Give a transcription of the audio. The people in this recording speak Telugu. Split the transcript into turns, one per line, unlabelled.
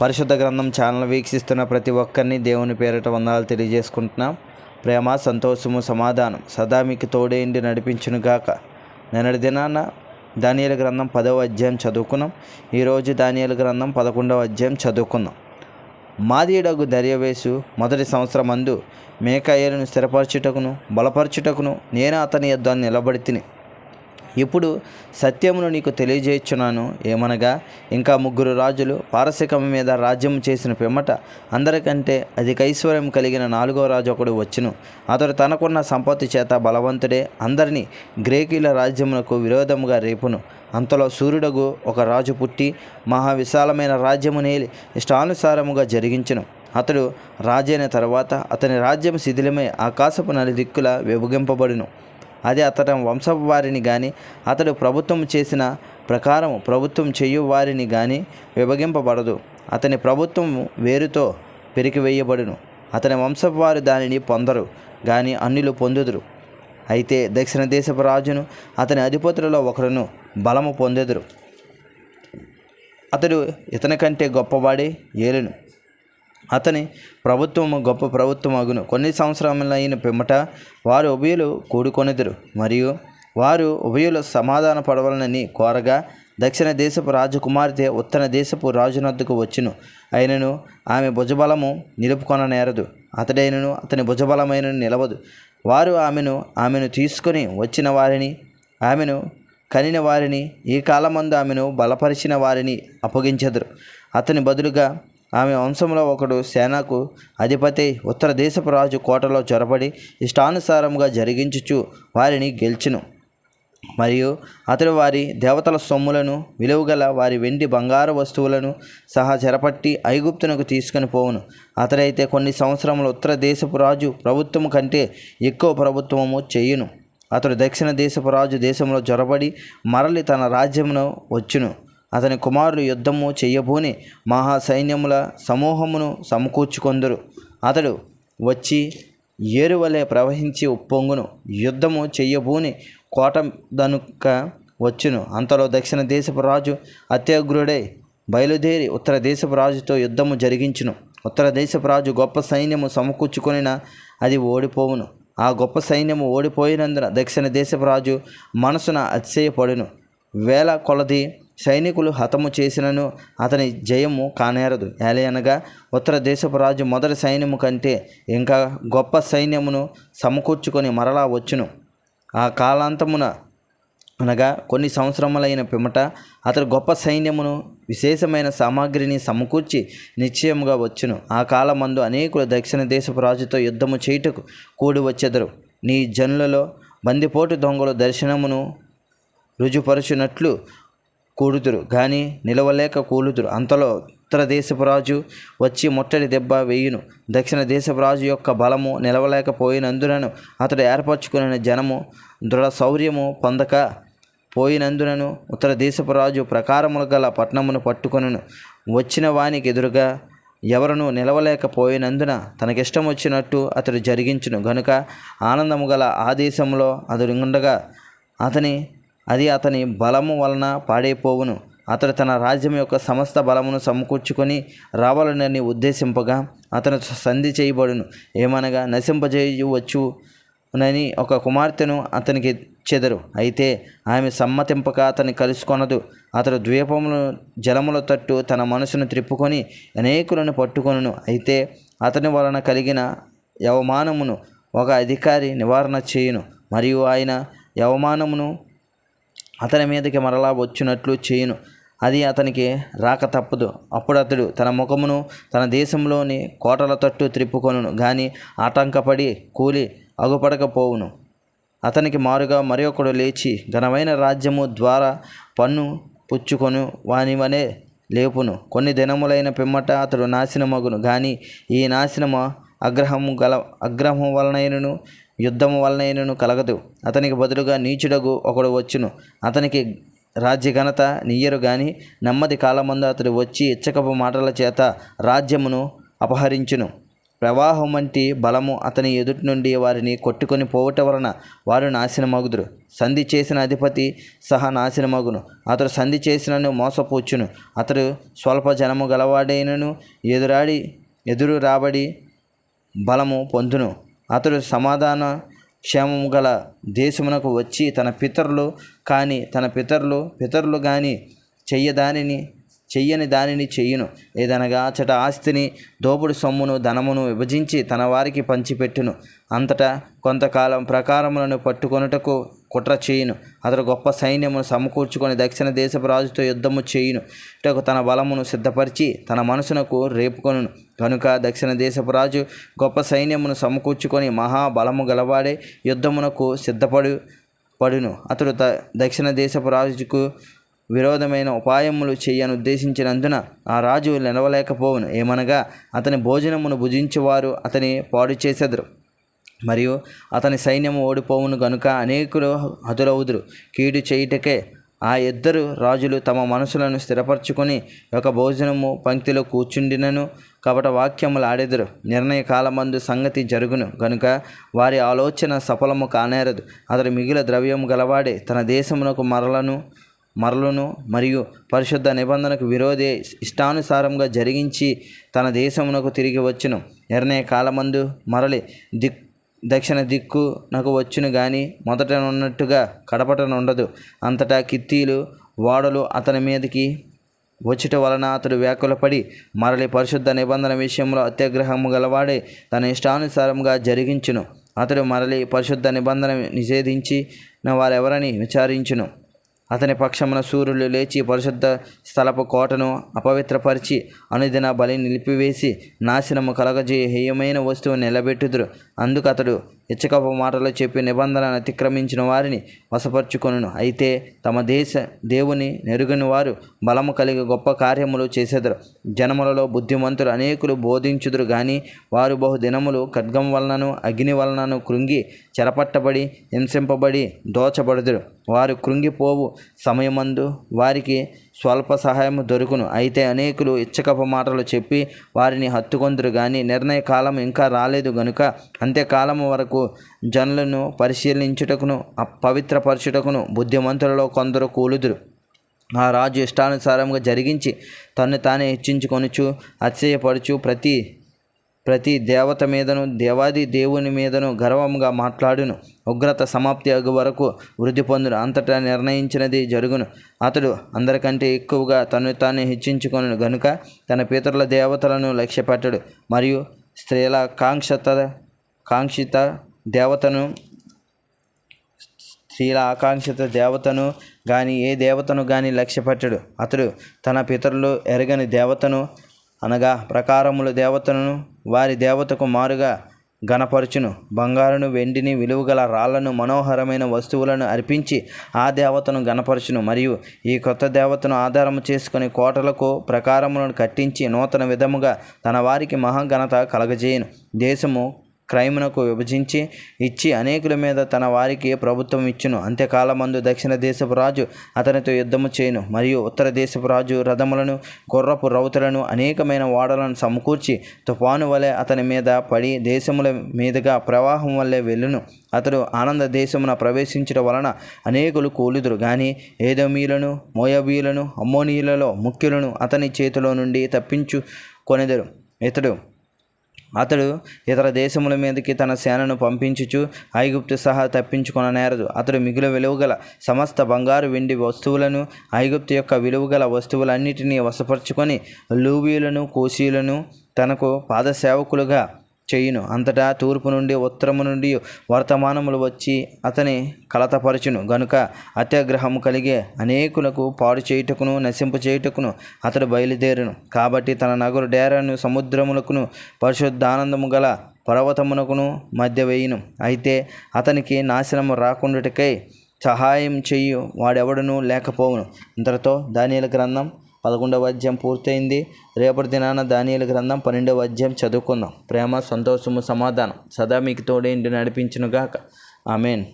పరిశుద్ధ గ్రంథం ఛానల్ వీక్షిస్తున్న ప్రతి ఒక్కరిని దేవుని పేరిట వందనాలు తెలియజేసుకుంటున్నాం. ప్రేమ సంతోషము సమాధానం సదా మీకు తోడేండి నడిపించునుగాక నిన్నటి దినాన దానియల గ్రంథం పదవ అధ్యాయం చదువుకున్నాం. ఈరోజు దానియల గ్రంథం పదకొండవ అధ్యాయం చదువుకుందాం మాదీడగు దర్యవేసు మొదటి సంవత్సరం అందు మేకాయలను స్థిరపరచుటకును బలపరచుటకును నేను అతని యొద్ద నిలబడి తిని ఇప్పుడు సత్యమును నీకు తెలియజేయుచున్నాను. ఏమనగా ఇంకా ముగ్గురు రాజులు పారసికం మీద రాజ్యం చేసిన పిమ్మట అందరికంటే అధిక ఐశ్వర్యం కలిగిన నాలుగో రాజు ఒకడు వచ్చును. అతడు తనకున్న సంపత్తి చేత బలవంతుడే అందరినీ గ్రేకీల రాజ్యమునకు విరోధముగా రేపును. అంతలో సూర్యుడగు ఒక రాజు పుట్టి మహా విశాలమైన రాజ్యము నేలి ఇష్టానుసారముగా జరిగించును. అతడు రాజైన తర్వాత అతని రాజ్యం శిథిలమై ఆకాశపు నలుదిక్కుల విభగింపబడును అది అతని వంశపు వారిని కానీ అతడు ప్రభుత్వం చేసిన ప్రకారం ప్రభుత్వం చేయు వారిని కానీ విభగింపబడదు అతని ప్రభుత్వం వేరుతో పెరికివేయబడును అతని వంశపు వారు దానిని పొందరు కానీ అన్నిలు పొందుదురు. అయితే దక్షిణ దేశపు రాజును అతని అధిపతులలో ఒకరును బలము పొందెదురు. అతడు ఇతని కంటే గొప్పవాడే ఏలును. అతని ప్రభుత్వము గొప్ప ప్రభుత్వం అగును కొన్ని సంవత్సరములైన పిమ్మట వారు ఉభయులు కూడుకొనిదురు. మరియు వారు ఉభయులు సమాధాన పడవలనని కోరగా దక్షిణ దేశపు రాజకుమార్తె ఉత్తర దేశపు రాజునద్దుకు వచ్చును. అయినను ఆమె భుజబలము నిలుపుకొన నేరదు. అతడైనను అతని భుజబలమైన నిలవదు. వారు ఆమెను ఆమెను తీసుకొని వచ్చిన వారిని ఆమెను కనిన వారిని ఈ కాలమందు ఆమెను బలపరిచిన వారిని అప్పగించెదరు. అతని బదులుగా ఆమె వంశంలో ఒకడు సేనకు అధిపతి ఉత్తర దేశపు రాజు కోటలో చొరబడి ఇష్టానుసారంగా జరిగించుచు వారిని గెలిచును. మరియు అతడు వారి దేవతల సొమ్ములను విలువగల వారి వెండి బంగారు వస్తువులను సహా చెరపట్టి ఐగుప్తునకు తీసుకొని పోవును. అతడైతే కొన్ని సంవత్సరములు ఉత్తర దేశపు రాజు ప్రభుత్వము కంటే ఎక్కువ ప్రభుత్వము చేయును. అతడు దక్షిణ దేశపు రాజు దేశంలో జొరబడి మరలి తన రాజ్యమును వచ్చును. అతని కుమారులు యుద్ధము చెయ్యబోని మహా సైన్యముల సమూహమును సమకూర్చుకొందరు. అతడు వచ్చి ఏరువలే ప్రవహించి ఉప్పొంగును. యుద్ధము చెయ్యబోని కోట దనుక వచ్చును. అంతలో దక్షిణ దేశపు రాజు అత్యగ్రుడై బయలుదేరి ఉత్తర దేశపు రాజుతో యుద్ధము జరిగించును. ఉత్తర దేశపు రాజు గొప్ప సైన్యము సమకూర్చుకొనిన అది ఓడిపోవును. ఆ గొప్ప సైన్యము ఓడిపోయినందున దక్షిణ దేశపు రాజు మనసున అతిశయపడును. వేల కొలది సైనికులు హతము చేసినను అతని జయము కానేరదు. ఏలయనగా ఉత్తర దేశపు రాజు మొదటి సైన్యము కంటే ఇంకా గొప్ప సైన్యమును సమకూర్చుకొని మరలా వచ్చును. ఆ కాలాంతమున అనగా కొన్ని సంవత్సరములైన పిమ్మట అతడు గొప్ప సైన్యమును విశేషమైన సామాగ్రిని సమకూర్చి నిశ్చయముగా వచ్చును. ఆ కాలమందు అనేకులు దక్షిణ దేశపు రాజుతో యుద్ధము చేయుటకు కూడి వచ్చెదరు. నీ జనులలో బందిపోటు దొంగలు దర్శనమును రుజుపరచునట్లు కూడుదురు. కానీ నిలవలేక కూలుదురు. అంతలో ఉత్తర దేశపు రాజు వచ్చి ముట్టడి దెబ్బ వేయును. దక్షిణ దేశపు రాజు యొక్క బలము నిలవలేకపోయినందునను అతడు ఏర్పరచుకున్న జనము దృఢ శౌర్యము పొందక పోయినందునను ఉత్తర దేశపు రాజు ప్రకారములు గల పట్టణమును పట్టుకొనును. వచ్చిన వానికి ఎదురుగా ఎవరును నిలవలేకపోయినందున తనకిష్టం వచ్చినట్టు అతడు జరిగించును. గనుక ఆనందము గల ఆ దేశంలో అతడు ఉండగా అతని అది అతని బలము వలన పాడైపోవును. అతడు తన రాజ్యం యొక్క సమస్త బలమును సమకూర్చుకొని రావాలని ఉద్దేశింపగా అతను సంధి చేయబడును. ఏమనగా నశింపజేయవచ్చు నని ఒక కుమార్తెను అతనికి చెదరు. అయితే ఆమె సమ్మతింపక అతని కలుసుకొనదు. అతడు ద్వీపములు జలముల తట్టు తన మనసును త్రిప్పుకొని అనేకులను పట్టుకొనును. అయితే అతని వలన కలిగిన యవమానమును ఒక అధికారి నివారణ చేయును. మరియు ఆయన యవమానమును అతని మీదకి మరలా వచ్చినట్లు చేయును. అది అతనికి రాక తప్పదు. అప్పుడు అతడు తన ముఖమును తన దేశంలోని కోటల తట్టు త్రిప్పుకొనును. కానీ ఆటంకపడి కూలి అగుపడకపోవును. అతనికి మారుగా మరొకడు లేచి ఘనమైన రాజ్యము ద్వారా పన్ను పుచ్చుకొను వానివనే లేపును. కొన్ని దినములైన పిమ్మట అతడు నాశనమగును. కానీ ఈ నాశనము అగ్రహము గల అగ్రహం వలనైనను యుద్ధము వలనైనను కలగదు. అతనికి బదులుగా నీచుడగు ఒకడు వచ్చును. అతనికి రాజ్య ఘనత నీయరు గాని నెమ్మది కాలమందు అతడు వచ్చి ఇచ్చకపు మాటల చేత రాజ్యమును అపహరించును. ప్రవాహం వంటి బలము అతని ఎదుటి నుండి వారిని కొట్టుకొని పోవటం వలన వారు నాశనమగుదురు. సంధి చేసిన అధిపతి సహా నాశనమగును. అతడు సంధి చేసినను మోసపోచును అతడు స్వల్ప జనము గలవాడైనను ఎదురాడి ఎదురు రాబడి బలము పొందును. అతడు సమాధాన క్షేమము గల దేశమునకు వచ్చి తన పితరులు కానీ తన పితరులు పితరులు కానీ చెయ్యదానిని చెయ్యని దానిని చెయ్యును. ఏదనగా అచట ఆస్తిని దోపుడు సొమ్మును ధనమును విభజించి తన వారికి పంచిపెట్టును. అంతటా కొంతకాలం ప్రకారములను పట్టుకొనుటకు కుట్ర చేయును. అతడు గొప్ప సైన్యమును సమకూర్చుకొని దక్షిణ దేశపు రాజుతో యుద్ధము చేయును. ఇటకు తన బలమును సిద్ధపరిచి తన మనసునకు రేపుకొనును. కనుక దక్షిణ దేశపు రాజు గొప్ప సైన్యమును సమకూర్చుకొని మహాబలము గలవాడే యుద్ధమునకు సిద్ధపడు పడును. అతడు ద దక్షిణ దేశపు రాజుకు విరోధమైన ఉపాయములు చేయను ఉద్దేశించినందున ఆ రాజు నిలవలేకపోవును. ఏమనగా అతని భోజనమును భుజించేవారు అతని పాడు చేసెదరు. మరియు అతని సైన్యము ఓడిపోవును గనుక అనేకులు హతులవుదురు. కీడు చేయుటకే ఆ ఇద్దరు రాజులు తమ మనసులను స్థిరపరచుకొని ఒక భోజనము పంక్తిలో కూర్చుండినను కపట వాక్యములు ఆడెదరు నిర్ణయ కాలమందు సంగతి జరుగును గనుక వారి ఆలోచన సఫలము కానేరదు. అతడు మిగిలిన ద్రవ్యము గలవాడే తన దేశమునకు మరలను మరలును మరియు పరిశుద్ధ నిబంధనకు విరోధే ఇష్టానుసారంగా జరిగించి తన దేశమునకు తిరిగి వచ్చును. నిర్ణయ కాలమందు మరలి దిక్ దక్షిణ దిక్కు నాకు వచ్చును గాని మొదటనున్నట్టుగా కడపటనుండదు. ఉండదు అంతటా కిత్తీలు వాడలు అతని మీదకి వచ్చుట వలన అతడు వ్యాకులపడి మరలి పరిశుద్ధ నిబంధన విషయంలో అత్యాగ్రహము గలవాడే తన ఇష్టానుసారంగా జరిగించును. అతడు మరలి పరిశుద్ధ నిబంధన నిషేధించిన వారెవరని విచారించును. అతని పక్షమున సూర్యులు లేచి పరిశుద్ధ స్థలపు కోటను అపవిత్రపరిచి అనుదిన బలి నిలిపివేసి నాశనము కలగజే హేయమైన వస్తువు నిలబెట్టుదురు. అందుకు అతడు ఇచ్చకపు మాటలు చెప్పి నిబంధనను అతిక్రమించిన వారిని వశపరుచుకొనును. అయితే తమ దేశ దేవుని నెరుగని వారు బలము కలిగి గొప్ప కార్యములు చేసేదరు. జనములలో బుద్ధిమంతులు అనేకులు బోధించుదురు కానీ వారు బహు దినములు ఖడ్గం వలనను అగ్ని వలనను కృంగి చెరపట్టబడి హింసింపబడి దోచబడుదురు. వారు కృంగిపోవు సమయమందు వారికి స్వల్ప సహాయం దొరుకును. అయితే అనేకులు ఇచ్చకపు మాటలు చెప్పి వారిని హత్తుకొందురు కానీ నిర్ణయ కాలం ఇంకా రాలేదు గనుక అంత్యకాలము వరకు జనులను పరిశీలించుటకును పవిత్రపరచుటకును బుద్ధిమంతులలో కొందరు కూలుదురు. ఆ రాజు ఇష్టానుసారంగా జరిగించి తన్ను తానే హెచ్చించుకొనుచు అతిశయపరచు ప్రతి ప్రతి దేవత మీదను దేవాది దేవుని మీదను గర్వముగా మాట్లాడును. ఉగ్రత సమాప్తి అగు వరకు వృద్ధి పొందును. అంతటా నిర్ణయించినది జరుగును. అతడు అందరికంటే ఎక్కువగా తను తాను హెచ్చించుకొను గనుక తన పితరుల దేవతలను లక్ష్యపెట్టడు. మరియు స్త్రీల కాంక్షత కాంక్షిత దేవతను స్త్రీల ఆకాంక్షిత దేవతను కానీ ఏ దేవతను కానీ లక్ష్యపెట్టడు అతడు తన పితరులు ఎరగని దేవతను అనగా ప్రకారముల దేవతలను వారి దేవతకు మారుగా గణపరచును బంగారును వెండిని విలువగల రాళ్ళను మనోహరమైన వస్తువులను అర్పించి ఆ దేవతను గణపరచును మరియు ఈ కొత్త దేవతను ఆధారము చేసుకుని కోటలకు ప్రకారములను కట్టించి నూతన విధముగా తన వారికి మహాఘనత కలగజేయను. దేశము క్రైమునకు విభజించి ఇచ్చి అనేకుల మీద తన వారికి ప్రభుత్వం ఇచ్చును. అంత్యకాలమందు దక్షిణ దేశపు రాజు అతనితో యుద్ధము చేయను. మరియు ఉత్తర దేశపు రాజు రథములను గుర్రపు రౌతులను అనేకమైన ఓడలను సమకూర్చి తుఫాను వలె అతని మీద పడి దేశముల మీదుగా ప్రవాహం వల్లే వెళ్ళును. అతడు ఆనంద దేశమున ప్రవేశించడం వలన అనేకులు కూలుదురు. కానీ ఏదోమీలను మోయబీలను అమ్మోనీయులలో ముఖ్యులను అతని చేతిలో నుండి తప్పించు కొనెదరు ఇతడు అతడు ఇతర దేశముల మీదకి తన సేనను పంపించుచు ఐగుప్తు సహా తప్పించుకొన నేరదు. అతడు మిగులు విలువగల సమస్త బంగారు వెండి వస్తువులను ఐగుప్తు యొక్క విలువగల వస్తువులన్నిటినీ వశపరుచుకొని లూబీలను కోసీలను తనకు పాదసేవకులుగా చేయును. అంతటా తూర్పు నుండి ఉత్తరము నుండి వర్తమానములు వచ్చి అతని కలతపరచును. గనుక అత్యాగ్రహము కలిగే అనేకులకు పాడు చేయుటకును నశింపు చేయుటకును అతడు బయలుదేరును. కాబట్టి తన నగరు డేరాను సముద్రములకును పరిశుద్ధానందము గల పర్వతమునకును మధ్య వేయును. అయితే అతనికి నాశనము రాకుండాటికై సహాయం చెయ్యు వాడెవడనూ లేకపోవును. ఇంతటితో దానియల గ్రంథం పదకొండవ అధ్యాయం పూర్తయింది. రేపటి దినాన దానియల గ్రంథం పన్నెండవ అధ్యాయం చదువుకుందాం. ప్రేమ సంతోషము సమాధానం సదా మీకు తోడేంటి నడిపించునుగాక. ఆమెన్.